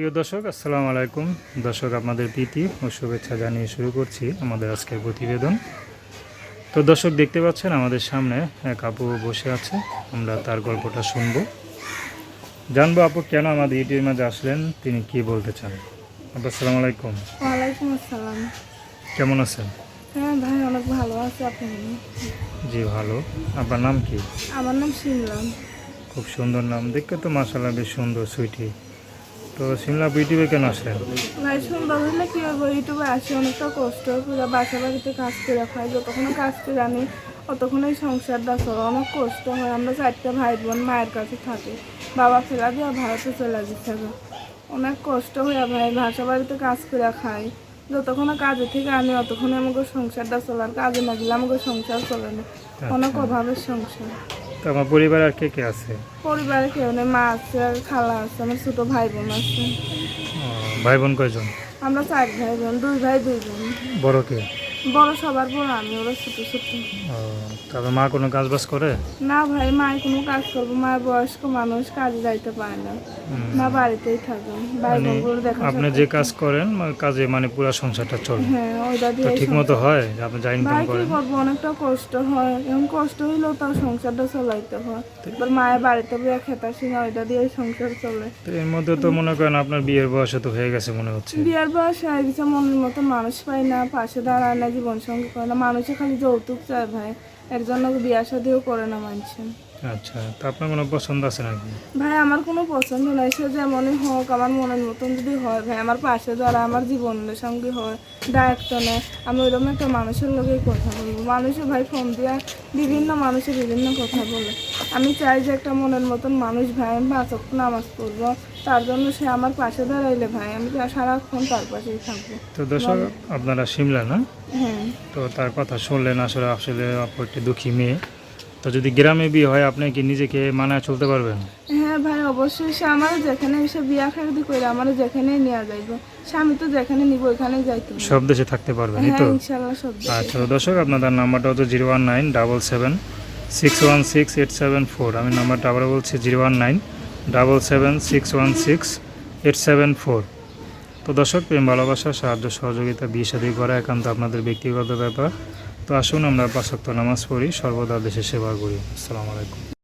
প্রিয় দর্শক আসসালামু আলাইকুম। দর্শক আপনাদের প্রীতি ও শুভেচ্ছা জানিয়ে শুরু করছি আমাদের আজকের প্রতিবেদন। তো দর্শক দেখতে পাচ্ছেন আমাদের সামনে এক আপু বসে আছে। আমরা তার গল্পটা শুনব। জানব আপু কেন আমাদের ইউটিউবের মাঝে আসলেন? তিনি কি বলতে চান? আপু আসসালামু আলাইকুম। ওয়ালাইকুম আসসালাম। কেমন আছেন? হ্যাঁ ভাই অনেক ভালো আছে। আপনি জি ভালো। আপনার নাম কি? আমার নাম শিমলাম খুব সুন্দর নাম। দেখতে তো মাসাল্লাহ বেশ সুন্দর সুইটি। তো সিমলা ইউটিউবে কেন আসলেন ভাই সুন্দর হলে কি হবে? ইউটিউবে আসি অনেকটা কষ্ট। পুরো বাসা বাড়িতে কাজ করে খাই যতক্ষণ কাজ করে আনি অতক্ষণই সংসারটা চলে অনেক কষ্ট হয় আমরা চারটে ভাই বোন মায়ের কাছে থাকি। বাবা ফেলা দিয়ে ভারতে চলে যেতে হবে। অনেক কষ্ট হয়ে ভাই বাসা বাড়িতে কাজ করে খাই। যতক্ষণ কাজে থেকে আনি অতক্ষণ আমাকে সংসারটা চলে আর কাজে না গেলে আমাকে সংসার চলে না। অনেক অভাবের সংসার। তো আমার পরিবার আর কে কে আছে? পরিবারে কেউ নেই মা আছে আর খালা আছে আমার ছোট ভাই বোন আছে। ভাই বোন কয়জন? আমরা চার ভাই বোন দুই ভাই দুই বোন। বড় কে? বড় সবার বড় আমি ওরা ছোট ছোট। তারপর মা কোনো কাজ বাজ করে? না ভাই মা কোনো কাজ করব মা বয়স্ক মানুষ কাজে যাইতে পারে না। মা বাড়িতেই থাকে ভাই মানে বোনগুলো দেখা আপনি যে কাজ করেন কাজে মানে পুরো সংসারটা চলে। হ্যাঁ ওইটা দিয়ে ঠিক মতো হয় আপনি যা ইনকাম ভাই কি করেন? করব? অনেকটা কষ্ট হয়। এখন কষ্ট হইলেও তার সংসারটা চালাইতে হয়। এবার মায়ের বাড়িতে বইয়া খেতা সিনা ওইটা দিয়ে সংসার চলে। তো এর মধ্যে তো মনে করেন আপনার বিয়ের বয়স তো হয়ে গেছে মনে হচ্ছে। বিয়ের বয়স হয়ে গেছে মনের মতো মানুষ পাই না পাশে দাঁড়ায় না জীবন সঙ্গী করে না। মানুষে খালি যৌতুক চায় ভাই। এর জন্য বিয়া শাদিও করে না মানছে আচ্ছা তো আপনার কোনো পছন্দ আছে নাকি? ভাই আমার কোনো পছন্দ নাই সে যেমনই হোক আমার মনের মতন যদি হয় ভাই আমার পাশে দাঁড়া আমার জীবনের সঙ্গে হয় দায়িত্ব নেয় আমি ওইরকম একটা মানুষের লোকেই কথা বলব। মানুষে ভাই ফোন দিয়ে বিভিন্ন মানুষের বিভিন্ন কথা বলে। আমি চাই যে একটা মনের মতন মানুষ ভাই আমি পাঁচক নামাজ পড়ব। তার জন্য সে আমার পাশে দাঁড়াইলে ভাই আমি তো সারাক্ষণ তার পাশেই থাকব। তো দর্শক আপনারা সিমলা না? হ্যাঁ। তো তার কথা শুনলেন আসলে আসলে একটি দুঃখী মেয়ে। তো যদি গ্রামে বিয়ে হয় আপনি কি নিজেকে মানায় চলতে পারবেন? হ্যাঁ ভাই অবশ্যই। সে আমার যেখানে এসে বিয়া খাদি করে আমার যেখানেই নেওয়া যাইব স্বামী তো যেখানে নিব ওইখানেই যাইতো সব দেশে থাকতে পারবেন এই তো? হ্যাঁ ইনশাল্লাহ সব দেশে। আচ্ছা দর্শক আপনাদের নাম্বারটা হচ্ছে zero one nine double seven six one six eight seven four. আমি নাম্বারটা আবার বলছি zero one nine double seven six one six eight seven four. তো দর্শক প্রেম ভালোবাসা সাহায্য সহযোগিতা বিয়ে শাদী করা একান্ত আপনাদের ব্যক্তিগত ব্যাপার। তো আসুন আমরা পাঁচক্ত নামাজ পড়ি সর্বদা দেশের সেবা করি। আসসালামু আলাইকুম।